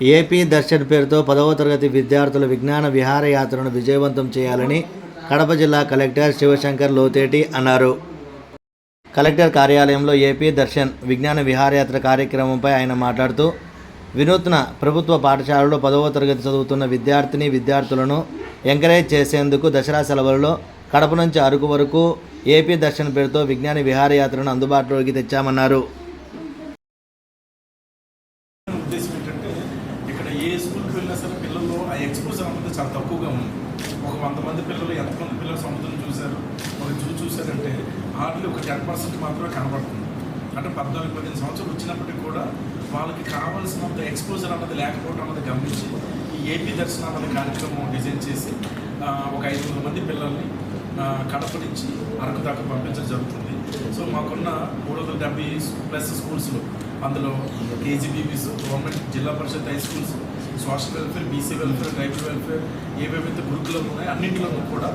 AP Darshan పేరుతో పదవ తరగతి విద్యార్థుల విజ్ఞాన విహారయాత్రను విజయవంతం చేయాలని కడప జిల్లా కలెక్టర్ శివశంకర్ లోతేటి అన్నారు. కలెక్టర్ కార్యాలయంలో ఏపీ దర్శన్ విజ్ఞాన విహారయాత్ర కార్యక్రమంపై ఆయన మాట్లాడుతూ వినూత్న ప్రభుత్వ పాఠశాలలో పదవ తరగతి చదువుతున్న విద్యార్థిని విద్యార్థులను ఎంకరేజ్ చేసేందుకు దసరా సెలవులలో కడప నుంచి అరకు వరకు ఏపీ దర్శన్ పేరుతో విజ్ఞాన విహారయాత్రను అందుబాటులోకి తెచ్చామన్నారు. సముద్రం చాలా తక్కువగా ఉంది. ఒక వంద మంది పిల్లలు ఎంతమంది పిల్లలు సముద్రం చూశారు ఒక జూ చూశారంటే హార్డ్లీ ఒక టెన్ పర్సెంట్ మాత్రమే కనబడుతుంది. అంటే పద్నాలుగు పదిహేను సంవత్సరాలు వచ్చినప్పటికీ కూడా వాళ్ళకి కావాల్సినంత ఎక్స్పోజర్ అన్నది లేకపోవడం అన్నది గమనించి ఈ ఏపీ దర్శనం అన్నది కార్యక్రమం డిజైన్ చేసి ఒక ఐదు వందల మంది పిల్లల్ని కడప నుంచి అరకు దాకా పంపించడం జరుగుతుంది. సో మాకున్న మూడు వందల డెబ్బై ప్లస్ స్కూల్స్లో అందులో KGBVs government Zilla Parishad high schools social welfare BC welfare tribal welfare ఏవేవైతే గురుకులు ఉన్నాయో అన్నింటిలోనూ కూడా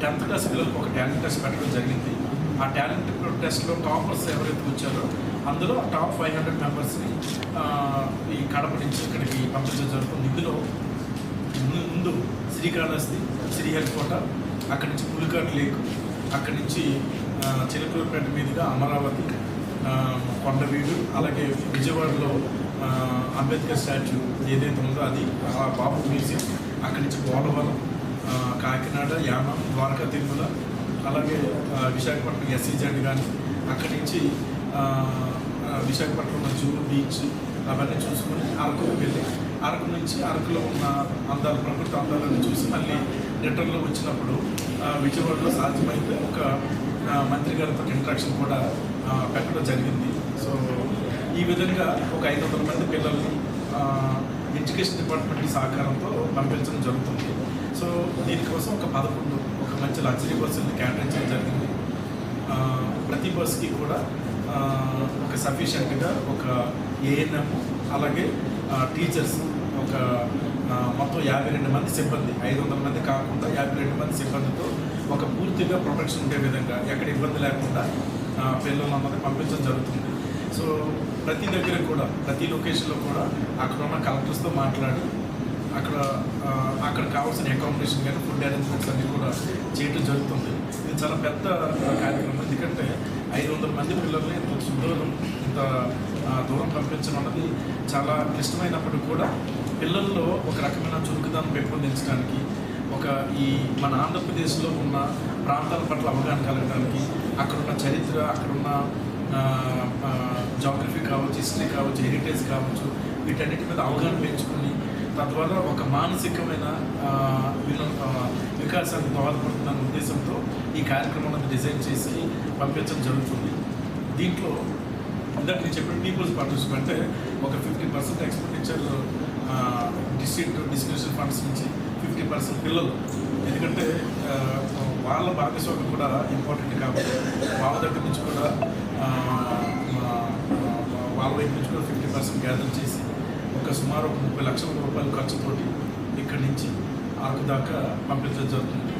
టెన్త్ క్లాస్ పిల్లలకు ఒక టాలెంట్ టెస్ట్ పెట్టడం జరిగింది. ఆ టాలెంట్ టెస్ట్లో టాపర్స్ ఎవరైతే వచ్చారో అందులో టాప్ ఫైవ్ హండ్రెడ్ మెంబర్స్ని ఈ కడప నుంచి ఇక్కడికి పంపించడం జరుగుతుంది. ఇందులో ముందు శ్రీకాళహస్తి శ్రీహరికోట అక్కడి నుంచి పులికాట్ లేక్ అక్కడి నుంచి ఆ, మీదుగా అమరావతి కొండవీడు అలాగే విజయవాడలో అంబేద్కర్ స్టాచ్యూ ఏదైతే ఉందో అది బాబు మ్యూజియం అక్కడి నుంచి పోలవరం కాకినాడ యానం ద్వారకా తిరుమల అలాగే విశాఖపట్నం విశాఖపట్నం ఎస్సీజెడ్ కానీ అక్కడి నుంచి విశాఖపట్నం విశాఖపట్నంలో జూ బీచ్ అవన్నీ చూసుకొని అరకు వెళ్ళి అరకు నుంచి అరకులో ఉన్న అందాలు ప్రకృతి అందాలను చూసి మళ్ళీ రిటర్న్లో వచ్చినప్పుడు విజయవాడలో సాధ్యమైతే ఒక మంత్రి గారితో ఇంట్రాక్షన్ కూడా పెట్టడం జరిగింది. సో ఈ విధంగా ఒక ఐదు వందల మంది పిల్లల్ని ఎడ్యుకేషన్ డిపార్ట్మెంట్ సహకారంతో పంపించడం జరుగుతుంది. సో దీనికోసం ఒక పదకొండు ఒక మంచి లగ్జరీ బస్సుని కేటాయించడం జరిగింది. ప్రతి బస్కి కూడా ఒక సఫిషియెంట్గా ఒక ఏఎన్ఎం అలాగే టీచర్స్ ఒక మొత్తం యాభై రెండు మంది సిబ్బంది. ఐదు వందల మంది కాకుండా యాభై రెండు మంది సిబ్బందితో ఒక పూర్తిగా ప్రొటెక్షన్ ఉండే విధంగా ఎక్కడ ఇబ్బంది లేకుండా ఆ, పిల్లలందరినీ పంపించడం జరుగుతుంది. సో ప్రతి దగ్గర కూడా ప్రతి లొకేషన్లో కూడా అక్కడ ఉన్న కలెక్టర్స్తో మాట్లాడి అక్కడ అక్కడ కావాల్సిన అకామిడేషన్ కానీ ఫుడ్ అరేంజ్మెంట్స్ అన్నీ కూడా చేయడం జరుగుతుంది. ఇది చాలా పెద్ద కార్యక్రమం. ఎందుకంటే ఐదు వందల మంది పిల్లల్ని ఇంత సుదూరం ఇంత దూరం పంపించడం అన్నది చాలా క్లిష్టమైనప్పటికీ కూడా పిల్లల్లో ఒక రకమైన చురుకుదనం పెంపొందించడానికి ఒక ఈ మన ఆంధ్రప్రదేశ్లో ఉన్న ప్రాంతాల పట్ల అవగాహన కలగడానికి అక్కడున్న చరిత్ర అక్కడున్న జాగ్రఫీ కావచ్చు హిస్టరీ కావచ్చు హెరిటేజ్ కావచ్చు వీటన్నిటి మీద అవగాహన పెంచుకుని తద్వారా ఒక మానసికమైన వికాసానికి దోహదపడుతుందన్న ఉద్దేశంతో ఈ కార్యక్రమాలను డిజైన్ చేసి పంపించడం జరుగుతుంది. దీంట్లో ఇందాక నేను చెప్పిన పీపుల్స్ పార్టిసిపెంట్ అంటే ఒక fifty percent expenditure district description funds నుంచి ఫిఫ్టీ పర్సెంట్ పిల్లలు. ఎందుకంటే వాళ్ళ భాగస్వామ్యం కూడా ఇంపార్టెంట్ కాబట్టి వాళ్ళ దగ్గర నుంచి కూడా వాళ్ళ వైపు నుంచి కూడా ఫిఫ్టీ పర్సెంట్ గ్యాదర్ చేసి ఒక సుమారు ఒక ముప్పై లక్షల రూపాయల ఖర్చుతోటి ఇక్కడి నుంచి అరకు దాకా పంపించడం జరుగుతుంది.